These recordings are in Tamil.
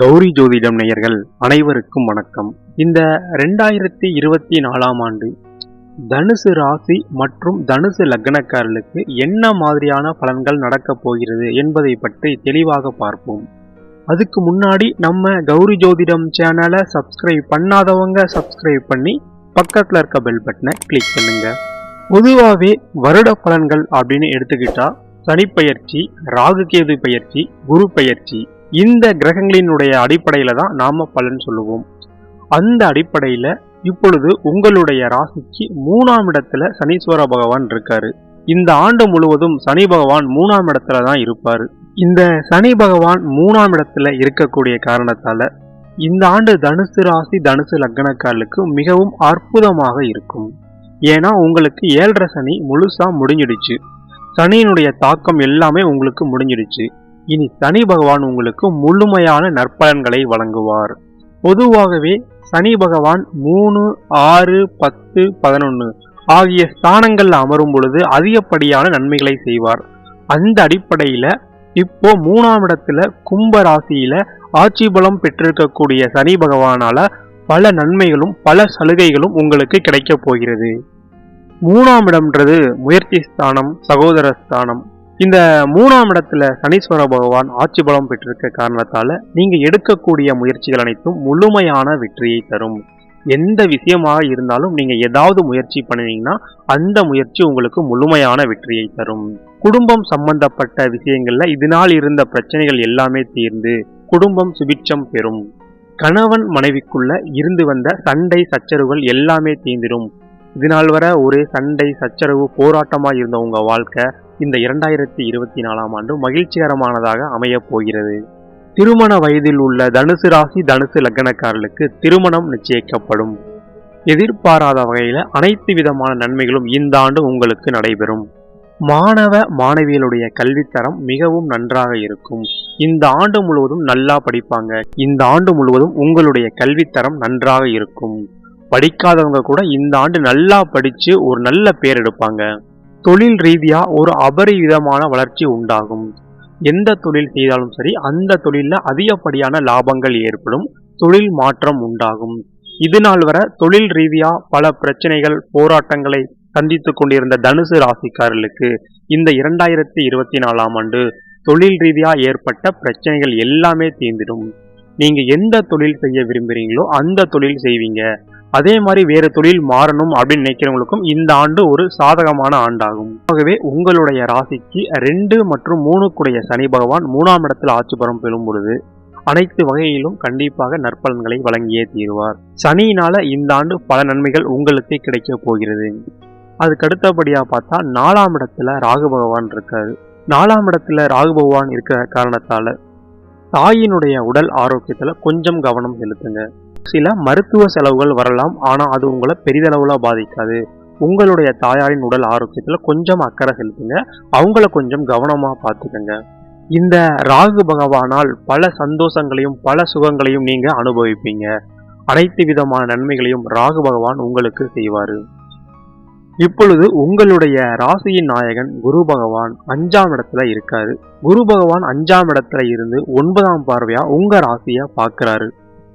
கௌரி ஜோதிடம் நேயர்கள் அனைவருக்கும் வணக்கம். இந்த ரெண்டாயிரத்தி இருபத்தி நாலாம் ஆண்டு தனுசு ராசி மற்றும் தனுசு லக்னக்காரர்களுக்கு என்ன மாதிரியான பலன்கள் நடக்கப் போகிறது என்பதை பற்றி தெளிவாக பார்ப்போம். அதுக்கு முன்னாடி நம்ம கௌரி ஜோதிடம் சேனலை சப்ஸ்கிரைப் பண்ணாதவங்க சப்ஸ்கிரைப் பண்ணி பக்கத்தில் இருக்க பெல் பட்டனை கிளிக் பண்ணுங்க. பொதுவாகவே வருட பலன்கள் அப்படின்னு எடுத்துக்கிட்டா சனிப்பெயர்ச்சி ராகுகேது பயிற்சி குரு பயிற்சி இந்த கிரகங்களினுடைய அடிப்படையில் தான் நாம் பலன் சொல்லுவோம். அந்த அடிப்படையில் இப்பொழுது உங்களுடைய ராசிக்கு மூணாம் இடத்துல சனீஸ்வர பகவான் இருக்காரு. இந்த ஆண்டு முழுவதும் சனி பகவான் மூணாம் இடத்துல தான் இருப்பார். இந்த சனி பகவான் மூணாம் இடத்துல இருக்கக்கூடிய காரணத்தால இந்த ஆண்டு தனுசு ராசி தனுசு லக்னக்காலுக்கு மிகவும் அற்புதமாக இருக்கும். ஏன்னா உங்களுக்கு ஏழரை சனி முழுசா முடிஞ்சிடுச்சு. சனியினுடைய தாக்கம் எல்லாமே உங்களுக்கு முடிஞ்சிடுச்சு. இனி சனி பகவான் உங்களுக்கு முழுமையான நற்பலன்களை வழங்குவார். பொதுவாகவே சனி பகவான் மூணு ஆறு பத்து பதினொன்று ஆகிய ஸ்தானங்கள்ல அமரும் பொழுது அதிகப்படியான நன்மைகளை செய்வார். அந்த அடிப்படையில இப்போ மூணாம் இடத்துல கும்ப ராசியில ஆட்சி பலம் பெற்றிருக்கக்கூடிய சனி பகவானால பல நன்மைகளும் பல சலுகைகளும் உங்களுக்கு கிடைக்க போகிறது. மூணாம் இடம்ன்றது முயற்சி ஸ்தானம் சகோதர ஸ்தானம். இந்த மூணாம் இடத்துல சனீஸ்வர பகவான் ஆட்சி பலம் பெற்றிருக்க காரணத்தால நீங்க எடுக்கக்கூடிய முயற்சிகள் அனைத்தும் முழுமையான வெற்றியை தரும். எந்த விஷயமாக இருந்தாலும் நீங்க ஏதாவது முயற்சி பண்ணினீங்கன்னா அந்த முயற்சி உங்களுக்கு முழுமையான வெற்றியை தரும். குடும்பம் சம்பந்தப்பட்ட விஷயங்கள்ல இதனால் இருந்த பிரச்சனைகள் எல்லாமே தீர்ந்து குடும்பம் சுபிட்சம் பெறும். கணவன் மனைவிக்குள்ள இருந்து வந்த சண்டை சச்சரவுகள் எல்லாமே தீர்ந்திடும். இதனால் வர ஒரே சண்டை சச்சரவு போராட்டமா இருந்த உங்க வாழ்க்கை இந்த இரண்டாயிரத்தி இருபத்தி நாலாம் ஆண்டு மகிழ்ச்சிகரமானதாக அமையப் போகிறது. திருமண வயதில் உள்ள தனுசு ராசி தனுசு லக்னக்காரர்களுக்கு திருமணம் நிச்சயிக்கப்படும். எதிர்பாராத வகையில் அனைத்து விதமான நன்மைகளும் இந்த ஆண்டு உங்களுக்கு நடைபெறும். மாணவ மாணவியலுடைய கல்வித்தரம் மிகவும் நன்றாக இருக்கும். இந்த ஆண்டு முழுவதும் நல்லா படிப்பாங்க. இந்த ஆண்டு முழுவதும் உங்களுடைய கல்வித்தரம் நன்றாக இருக்கும். படிக்காதவங்க கூட இந்த ஆண்டு நல்லா படிச்சு ஒரு நல்ல பேர் எடுப்பாங்க. தொழில் ரீதியாக ஒரு அபரிவிதமான வளர்ச்சி உண்டாகும். எந்த தொழில் செய்தாலும் சரி அந்த தொழிலில் அதிகப்படியான லாபங்கள் ஏற்படும். தொழில் மாற்றம் உண்டாகும். இது நாள் வர தொழில் ரீதியாக பல பிரச்சனைகள் போராட்டங்களை சந்தித்து கொண்டிருந்த தனுசு ராசிக்காரர்களுக்கு இந்த இரண்டாயிரத்தி இருபத்தி நாலாம் ஆண்டு தொழில் ரீதியாக ஏற்பட்ட பிரச்சனைகள் எல்லாமே தீர்ந்திடும். நீங்கள் எந்த தொழில் செய்ய விரும்புகிறீங்களோ அந்த தொழில் செய்வீங்க. அதே மாதிரி வேறு தொழில் மாறணும் அப்படின்னு நினைக்கிறவங்களுக்கும் இந்த ஆண்டு ஒரு சாதகமான ஆண்டாகும். ஆகவே உங்களுடைய ராசிக்கு ரெண்டு மற்றும் மூணுக்குடைய சனி பகவான் மூணாம் இடத்தில் ஆட்சி பரம் பெறும் பொழுது அனைத்து வகையிலும் கண்டிப்பாக நற்பலன்களை வழங்கியே தீருவார். சனியினால இந்த ஆண்டு பல நன்மைகள் உங்களுக்கு கிடைக்க போகிறது. அதுக்கு அடுத்தபடியா பார்த்தா நாலாம் இடத்துல ராகு பகவான் இருக்காரு. நாலாம் இடத்துல ராகு பகவான் இருக்கிற காரணத்தால தாயினுடைய உடல் ஆரோக்கியத்துல கொஞ்சம் கவனம் செலுத்துங்க. சில மருத்துவ செலவுகள் வரலாம் ஆனால் அது உங்களை பெரிதளவில் பாதிக்காது. உங்களுடைய தாயாரின் உடல் ஆரோக்கியத்தில் கொஞ்சம் அக்கறை செலுத்துங்க. அவங்கள கொஞ்சம் கவனமாக பார்த்துக்கங்க. இந்த ராகு பகவானால் பல சந்தோஷங்களையும் பல சுகங்களையும் நீங்கள் அனுபவிப்பீங்க. அனைத்து விதமான நன்மைகளையும் ராகு பகவான் உங்களுக்கு செய்வார். இப்பொழுது உங்களுடைய ராசியின் நாயகன் குரு பகவான் அஞ்சாம் இடத்துல இருக்காரு. குரு பகவான் அஞ்சாம் இடத்துல இருந்து ஒன்பதாம் பார்வையா உங்க ராசியை பார்க்கிறாரு.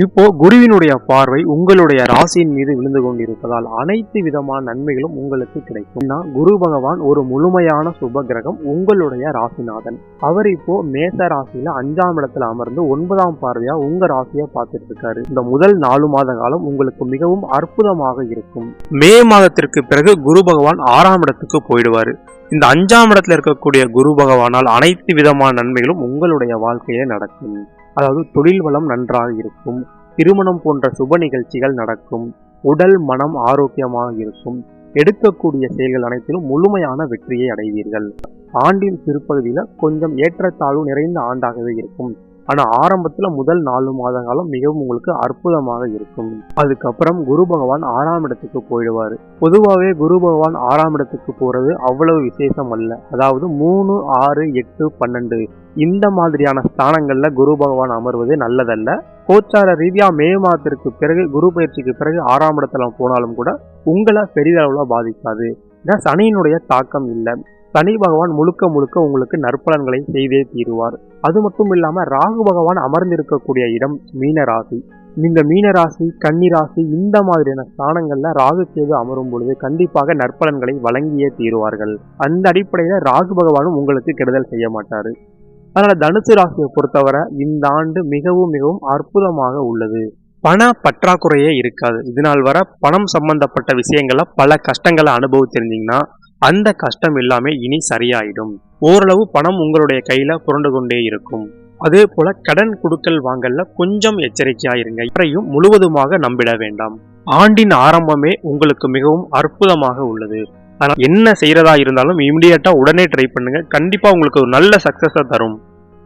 இப்போ குருவினுடைய பார்வை உங்களுடைய ராசியின் மீது விழுந்து கொண்டிருப்பதால் அனைத்து விதமான நன்மைகளும் உங்களுக்கு கிடைக்கும். குரு பகவான் ஒரு முழுமையான சுப கிரகம் உங்களுடைய ராசிநாதன். அவர் இப்போ மேச ராசியில அஞ்சாம் இடத்துல அமர்ந்து ஒன்பதாம் பார்வையா உங்க ராசியை பார்த்துட்டு இருக்காரு இந்த முதல் நாலு மாத காலம் உங்களுக்கு மிகவும் அற்புதமாக இருக்கும். மே மாதத்திற்கு பிறகு குரு பகவான் ஆறாம் இடத்துக்கு போயிடுவாரு. இந்த அஞ்சாம் இடத்துல இருக்கக்கூடிய குரு பகவானால் அனைத்து விதமான நன்மைகளும் உங்களுடைய வாழ்க்கையில நடக்கும். அதாவது தொழில் வளம் நன்றாக இருக்கும். திருமணம் போன்ற சுப நிகழ்ச்சிகள் நடக்கும். உடல் மனம் ஆரோக்கியமாக இருக்கும். எடுக்கக்கூடிய செயல்கள் அனைத்திலும் முழுமையான வெற்றியை அடைவீர்கள். ஆண்டின் பிற்பகுதியில கொஞ்சம் ஏற்றத்தாழ்வு நிறைந்த ஆண்டாகவே இருக்கும். ஆனா ஆரம்பத்துல முதல் நாலு மாத காலம் மிகவும் உங்களுக்கு அற்புதமாக இருக்கும். அதுக்கப்புறம் குரு பகவான் ஆறாம் இடத்துக்கு போயிடுவாரு. பொதுவாகவே குரு பகவான் ஆறாம் இடத்துக்கு போறது அவ்வளவு விசேஷம் அல்ல அதாவது மூணு ஆறு எட்டு பன்னெண்டு இந்த மாதிரியான ஸ்தானங்கள்ல குரு பகவான் அமர்வது நல்லதல்ல. கோச்சார ரீதியா மே மாதத்திற்கு பிறகு குரு பயிற்சிக்கு பிறகு ஆறாம் இடத்துல போனாலும் கூட உங்களை பெரிதளவுல பாதிக்காது. ஏன்னா சனியினுடைய தாக்கம் இல்லை. சனி பகவான் முழுக்க முழுக்க உங்களுக்கு நற்பலன்களை செய்தே தீருவார். அது மட்டும் இல்லாம ராகு பகவான் அமர்ந்திருக்கக்கூடிய இடம் மீன ராசி. இந்த மீனராசி கன்னிராசி இந்த மாதிரியான ஸ்தானங்கள்ல ராகு கேது அமரும் பொழுது கண்டிப்பாக நற்பலன்களை வழங்கியே தீருவார்கள். அந்த அடிப்படையில ராகு பகவானும் உங்களுக்கு கெடுதல் செய்ய மாட்டாரு. அதனால தனுசு ராசியை பொறுத்தவரை இந்த ஆண்டு மிகவும் மிகவும் அற்புதமாக உள்ளது. பண பற்றாக்குறையே இருக்காது. இதனால் வர பணம் சம்பந்தப்பட்ட விஷயங்கள பல கஷ்டங்களை அனுபவித்திருந்தீங்கன்னா அந்த கஷ்டம் எல்லாமே இனி சரியாயிடும். ஓரளவு பணம் உங்களுடைய கையில புரண்டு கொண்டே இருக்கும். அதே போல கடன் கொடுக்கல் வாங்கல்ல கொஞ்சம் எச்சரிக்கையா இருங்க. இவரையும் முழுவதுமாக நம்பிட வேண்டாம். ஆண்டின் ஆரம்பமே உங்களுக்கு மிகவும் அற்புதமாக உள்ளது. ஆனால் என்ன செய்யறதா இருந்தாலும் இமிடியட்டா உடனே ட்ரை பண்ணுங்க. கண்டிப்பா உங்களுக்கு ஒரு நல்ல சக்சஸை தரும்.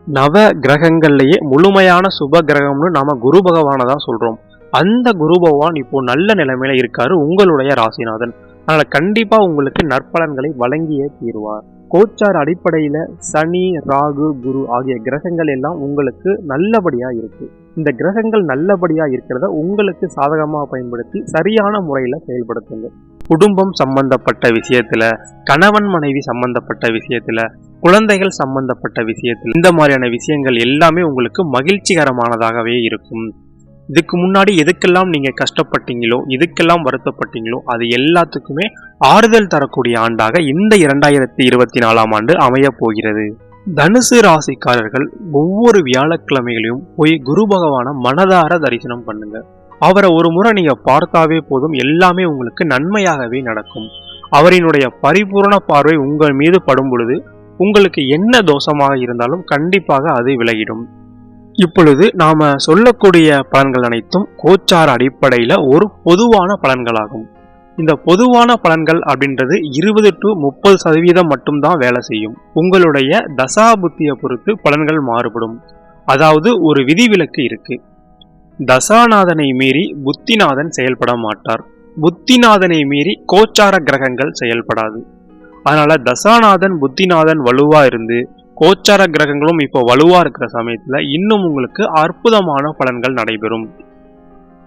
நவ கிரகங்கள்லயே முழுமையான சுப கிரகம்னு நாம குரு பகவானை தான் சொல்றோம். அந்த குரு பகவான் இப்போ நல்ல நிலைமையில இருக்காரு உங்களுடைய ராசிநாதன். அதனால கண்டிப்பா உங்களுக்கு நற்பலன்களை வழங்கியே தீருவார். கோச்சார் அடிப்படையில சனி ராகு குரு ஆகிய கிரகங்கள் எல்லாம் உங்களுக்கு நல்லபடியா இருக்கு. இந்த கிரகங்கள் நல்லபடியா இருக்கிறத உங்களுக்கு சாதகமாக பயன்படுத்தி சரியான முறையில செயல்படுத்துங்க. குடும்பம் சம்பந்தப்பட்ட விஷயத்துல கணவன் மனைவி சம்பந்தப்பட்ட விஷயத்துல குழந்தைகள் சம்பந்தப்பட்ட விஷயத்தில் இந்த மாதிரியான விஷயங்கள் எல்லாமே உங்களுக்கு மகிழ்ச்சிகரமானதாகவே இருக்கும். இதுக்கு முன்னாடி எதுக்கெல்லாம் நீங்கள் கஷ்டப்பட்டீங்களோ எதுக்கெல்லாம் வருத்தப்பட்டீங்களோ அது எல்லாத்துக்குமே ஆறுதல் தரக்கூடிய ஆண்டாக இந்த இரண்டாயிரத்தி இருபத்தி நாலாம் ஆண்டு அமையப் போகிறது. தனுசு ராசிக்காரர்கள் ஒவ்வொரு வியாழக்கிழமைகளையும் போய் குரு பகவான மனதார தரிசனம் பண்ணுங்க. அவரை ஒரு முறை நீங்க பார்த்தாவே போதும் எல்லாமே உங்களுக்கு நன்மையாகவே நடக்கும். அவரினுடைய பரிபூரண பார்வை உங்கள் மீது படும் பொழுது உங்களுக்கு என்ன தோஷமாக இருந்தாலும் கண்டிப்பாக அது விலகிடும். இப்பொழுது நாம சொல்லக்கூடிய பலன்கள் அனைத்தும் கோச்சார அடிப்படையில ஒரு பொதுவான பலன்களாகும். இந்த பொதுவான பலன்கள் அப்படின்றது இருபது டு முப்பது சதவீதம் மட்டும்தான் வேலை செய்யும். உங்களுடைய தசா புத்தியை பொறுத்து பலன்கள் மாறுபடும். அதாவது ஒரு விதிவிலக்கு இருக்கு. தசாநாதனை மீறி புத்திநாதன் செயல்பட மாட்டார். புத்திநாதனை மீறி கோச்சார கிரகங்கள் செயல்படாது. அதனால தசாநாதன் புத்திநாதன் வலுவா இருந்து கோச்சார கிரகங்களும் இப்போ வலுவாக இருக்கிற சமயத்தில் இன்னும் உங்களுக்கு அற்புதமான பலன்கள் நடைபெறும்.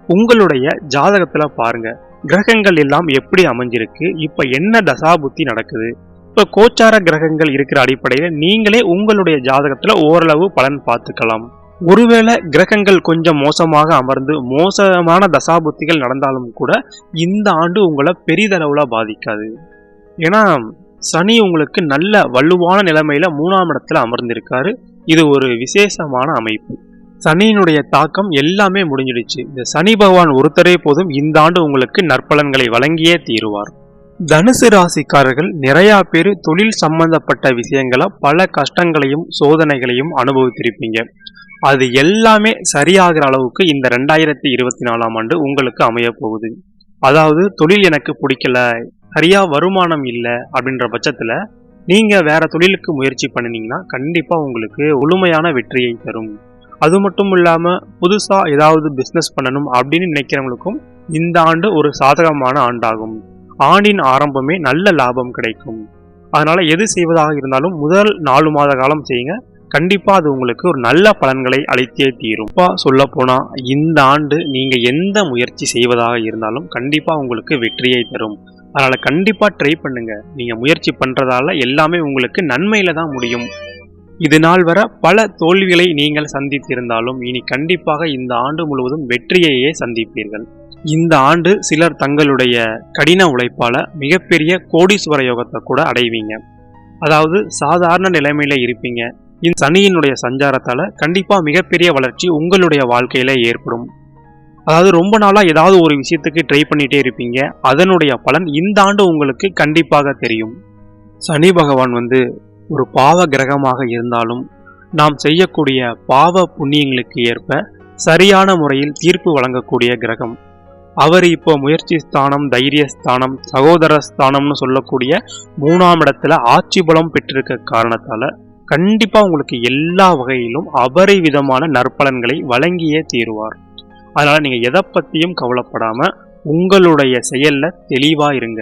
உங்களுடைய ஜாதகத்தில் பாருங்க கிரகங்கள் எல்லாம் எப்படி அமைஞ்சிருக்கு இப்போ என்ன தசாபுத்தி நடக்குது? இப்போ கோச்சார கிரகங்கள் இருக்கிற அடிப்படையில் நீங்களே உங்களுடைய ஜாதகத்தில் ஓரளவு பலன் பார்த்துக்கலாம். ஒருவேளை கிரகங்கள் கொஞ்சம் மோசமாக அமர்ந்து மோசமான தசாபுத்திகள் நடந்தாலும் கூட இந்த ஆண்டு உங்களை பெரிதளவில் பாதிக்காது. ஏன்னா சனி உங்களுக்கு நல்ல வலுவான நிலைமையில மூணாம் இடத்துல அமர்ந்திருக்காரு. இது ஒரு விசேஷமான அமைப்பு. சனியினுடைய தாக்கம் எல்லாமே முடிஞ்சிடுச்சு. இந்த சனி பகவான் ஒருத்தரே போதும் இந்த ஆண்டு உங்களுக்கு நற்பலன்களை வழங்கியே தீருவார். தனுசு ராசிக்காரர்கள் நிறைய பேர் தொழில் சம்பந்தப்பட்ட விஷயங்கள பல கஷ்டங்களையும் சோதனைகளையும் அனுபவித்திருப்பீங்க. அது எல்லாமே சரியாகிற அளவுக்கு இந்த ரெண்டாயிரத்தி இருபத்தி நாலாம் ஆண்டு உங்களுக்கு அமைய போகுது அதாவது தொழில் எனக்கு பிடிக்கல சரியா வருமானம் இல்லை அப்படின்ற பட்சத்தில் நீங்க வேற தொழிலுக்கு முயற்சி பண்ணினீங்கன்னா கண்டிப்பா உங்களுக்கு முழுமையான வெற்றியை தரும். அது மட்டும் இல்லாம புதுசா ஏதாவது பிசினஸ் பண்ணணும் அப்படின்னு நினைக்கிறவங்களுக்கும் இந்த ஆண்டு ஒரு சாதகமான ஆண்டாகும். ஆண்டின் ஆரம்பமே நல்ல லாபம் கிடைக்கும். அதனால எது செய்வதாக இருந்தாலும் முதல் நாலு மாத காலம் செய்யுங்க. கண்டிப்பா அது உங்களுக்கு ஒரு நல்ல பலன்களை அளித்தே தீரும். சொல்ல போனா இந்த ஆண்டு நீங்க எந்த முயற்சி செய்வதாக இருந்தாலும் கண்டிப்பா உங்களுக்கு வெற்றியை தரும். அதனால் கண்டிப்பாக ட்ரை பண்ணுங்க. நீங்கள் முயற்சி பண்ணுறதால எல்லாமே உங்களுக்கு நன்மையில தான் முடியும். இது நாள் வர பல தோல்விகளை நீங்கள் சந்தித்திருந்தாலும் இனி கண்டிப்பாக இந்த ஆண்டு முழுவதும் வெற்றியையே சந்திப்பீர்கள். இந்த ஆண்டு சிலர் தங்களுடைய கடின உழைப்பால் மிகப்பெரிய கோடீஸ்வர யோகத்தை கூட அடைவீங்க. அதாவது சாதாரண நிலைமையில இருப்பீங்க. இந்த சனியினுடைய சஞ்சாரத்தால் கண்டிப்பாக மிகப்பெரிய வளர்ச்சி உங்களுடைய வாழ்க்கையில ஏற்படும். அதாவது ரொம்ப நாளாக ஏதாவது ஒரு விஷயத்துக்கு ட்ரை பண்ணிகிட்டே இருப்பீங்க. அதனுடைய பலன் இந்த ஆண்டு உங்களுக்கு கண்டிப்பாக தெரியும். சனி பகவான் வந்து ஒரு பாவ கிரகமாக இருந்தாலும் நாம் செய்யக்கூடிய பாவ புண்ணியங்களுக்கு ஏற்ப சரியான முறையில் தீர்ப்பு வழங்கக்கூடிய கிரகம். அவர் இப்போ முயற்சி ஸ்தானம் தைரிய ஸ்தானம் சகோதர ஸ்தானம்னு சொல்லக்கூடிய மூணாம் இடத்துல ஆட்சி பலம் பெற்றிருக்க காரணத்தால் கண்டிப்பாக உங்களுக்கு எல்லா வகையிலும் அபரி விதமான நற்பலன்களை வழங்கியே தீருவார். அதனால் நீங்கள் எதை பற்றியும் கவலைப்படாமல் உங்களுடைய செயலில் தெளிவாக இருங்க.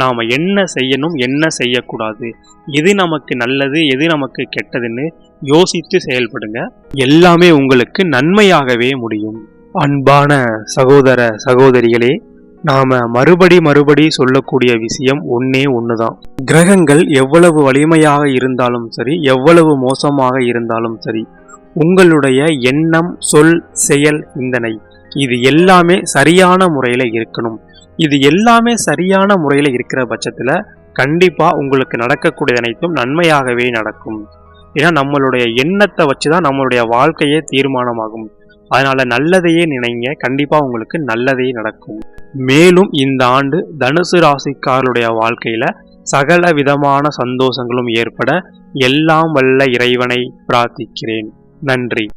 நாம் என்ன செய்யணும் என்ன செய்யக்கூடாது எது நமக்கு நல்லது எது நமக்கு கெட்டதுன்னு யோசித்து செயல்படுங்க. எல்லாமே உங்களுக்கு நன்மையாகவே முடியும். அன்பான சகோதர சகோதரிகளே நாம மறுபடி மறுபடி சொல்லக்கூடிய விஷயம் ஒன்னே ஒண்ணுதான். கிரகங்கள் எவ்வளவு வலிமையாக இருந்தாலும் சரி எவ்வளவு மோசமாக இருந்தாலும் சரி உங்களுடைய எண்ணம் சொல் செயல் சிந்தனை இது எல்லாமே சரியான முறையில் இருக்கணும். இது எல்லாமே சரியான முறையில் இருக்கிற பட்சத்தில் கண்டிப்பாக உங்களுக்கு நடக்கக்கூடிய அனைத்தும் நன்மையாகவே நடக்கும். ஏன்னா நம்மளுடைய எண்ணத்தை வச்சு தான் நம்மளுடைய வாழ்க்கையே தீர்மானமாகும். அதனால் நல்லதையே நினைங்க. கண்டிப்பாக உங்களுக்கு நல்லதே நடக்கும். மேலும் இந்த ஆண்டு தனுசு ராசிக்காரருடைய வாழ்க்கையில் சகல விதமான சந்தோஷங்களும் ஏற்பட எல்லாம் வல்ல இறைவனை பிரார்த்திக்கிறேன். நன்றி.